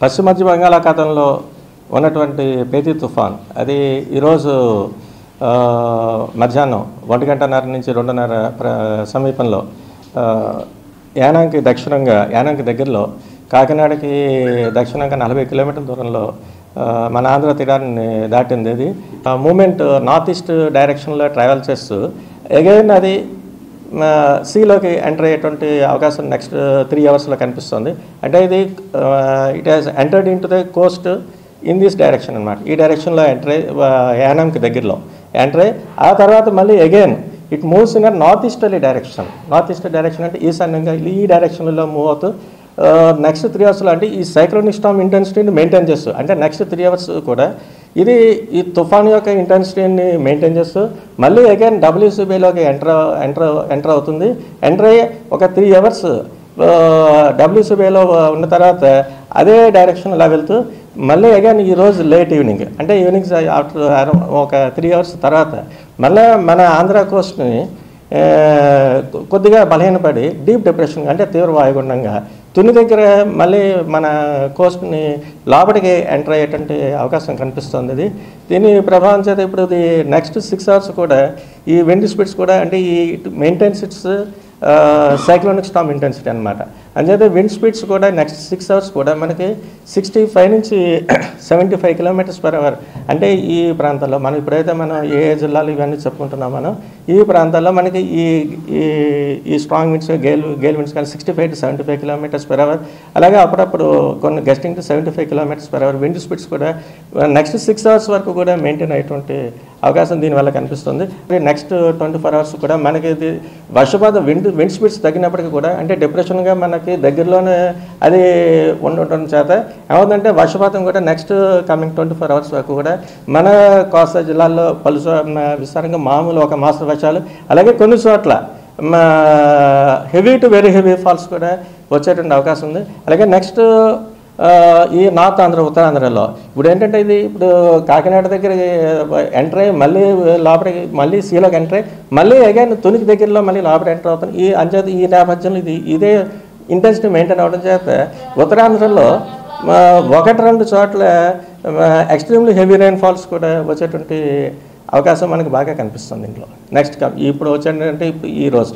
పశ్చిమ మధ్య బంగాళాఖాతంలో ఉన్నటువంటి పేతి తుఫాన్ అది ఈరోజు మధ్యాహ్నం ఒంటి గంటన్నర నుంచి రెండున్నర ప్ర సమీపంలో యానాంకి దక్షిణంగా యానాంకి దగ్గరలో కాకినాడకి దక్షిణంగా నలభై కిలోమీటర్ల దూరంలో మన ఆంధ్ర తీరాన్ని దాటింది. ఇది ఆ మూమెంట్ నార్త్ ఈస్ట్ డైరెక్షన్లో ట్రావెల్ చేస్తూ అగైన్ అది సీలోకి ఎంటర్ అయ్యేటువంటి అవకాశం నెక్స్ట్ త్రీ అవర్స్లో కనిపిస్తుంది. అంటే ఇది it has entered into the coast in this direction అనమాట ఈ డైరెక్షన్లో ఎంటర్ అయ్యి యానాంకి దగ్గరలో ఎంటర్ అయ్యి ఆ తర్వాత మళ్ళీ again it moves in north easterly direction north east direction అంటే ఈశాన్యంగా ఈ డైరెక్షన్లో మూవ్ అవుతూ నెక్స్ట్ త్రీ అవర్స్లో అంటే ఈ సైక్లోనిక్ స్టామ్ ఇంటెన్సిటీని మెయింటైన్ చేస్తూ అంటే నెక్స్ట్ త్రీ అవర్స్ కూడా ఇది ఈ తుఫాన్ యొక్క ఇంటెన్సిటీని మెయింటైన్ చేస్తూ మళ్ళీ అగైన్ డబ్ల్యూసీబీలోకి ఎంటర్ ఎంటర్ ఎంటర్ అవుతుంది. ఎంటర్ అయ్యి ఒక త్రీ అవర్స్ డబ్ల్యూసీబీలో ఉన్న తర్వాత అదే డైరెక్షన్లో వెళ్తూ మళ్ళీ అగైన్ ఈరోజు లేట్ ఈవినింగ్ అంటే ఈవినింగ్ ఆఫ్టర్ ఒక త్రీ అవర్స్ తర్వాత మళ్ళీ మన ఆంధ్ర కోస్ట్ని కొద్దిగా బలహీనపడి డీప్ డిప్రెషన్ అంటే తీవ్ర వాయుగుండంగా తుని దగ్గర మళ్ళీ మన కోస్ట్ని లోపలికి ఎంటర్ అయ్యేటువంటి అవకాశం కనిపిస్తుంది ఇది దీని ప్రభావం చేత ఇప్పుడు ఇది నెక్స్ట్ సిక్స్ అవర్స్ కూడా ఈ విండ్ స్పీడ్స్ కూడా అంటే ఈ మెయింటెన్సిట్స్ సైక్లోనిక్ స్టామ్ ఇంటెన్సిటీ అనమాట అంచేతే విండ్ స్పీడ్స్ కూడా నెక్స్ట్ సిక్స్ అవర్స్ కూడా మనకి సిక్స్టీ ఫైవ్ నుంచి seventy five kilometres per hour అంటే ఈ ప్రాంతాల్లో మనం ఇప్పుడైతే మనం ఏ ఏ జిల్లాలు ఇవన్నీ చెప్పుకుంటున్నాం మనం ఈ ప్రాంతాల్లో మనకి ఈ ఈ ఈ strong winds gale gale winds కానీ sixty five to seventy five kilometres per hour అలాగే అప్పుడప్పుడు కొన్ని gusting to seventy five kilometres per hour wind speeds కూడా నెక్స్ట్ సిక్స్ అవర్స్ వరకు కూడా మెయింటైన్ అయ్యేటువంటి అవకాశం దీనివల్ల కనిపిస్తుంది. నెక్స్ట్ ట్వంటీ ఫోర్ అవర్స్ కూడా మనకి ఇది వర్షపాతం విండ్ విండ్ స్పీడ్స్ తగ్గినప్పటికీ కూడా అంటే డిప్రెషన్గా మనకి దగ్గరలోనే అది ఉండటం చేత ఏమవుతుందంటే వర్షపాతం కూడా next coming twenty four hours వరకు కూడా మన కోస్తా జిల్లాల్లో పలు విస్తారంగా మామూలు ఒక మాస వర్షాలు అలాగే కొన్ని చోట్ల heavy to very heavy falls కూడా వచ్చేటువంటి అవకాశం ఉంది. అలాగే నెక్స్ట్ ఈ నార్త్ ఆంధ్ర ఉత్తరాంధ్రలో. ఇప్పుడు ఏంటంటే ఇది ఇప్పుడు కాకినాడ దగ్గర ఎంటర్ అయ్యి మళ్ళీ లోపలికి మళ్ళీ సీలోకి ఎంటర్ అయ్యి మళ్ళీ అగైన్ తునికి దగ్గరలో మళ్ళీ లోపల ఎంటర్ అవుతుంది ఈ అంచేత ఈ నేపథ్యంలో ఇది ఇదే ఇంటెన్సిటీ మెయింటైన్ అవ్వడం చేత ఉత్తరాంధ్రలో ఒకటి రెండు చోట్ల ఎక్స్ట్రీమ్లీ హెవీ రైన్ ఫాల్స్ కూడా వచ్చేటువంటి అవకాశం మనకి బాగా కనిపిస్తుంది ఇంట్లో నెక్స్ట్ ఇప్పుడు వచ్చేటంటే ఇప్పుడు ఈ రోజు.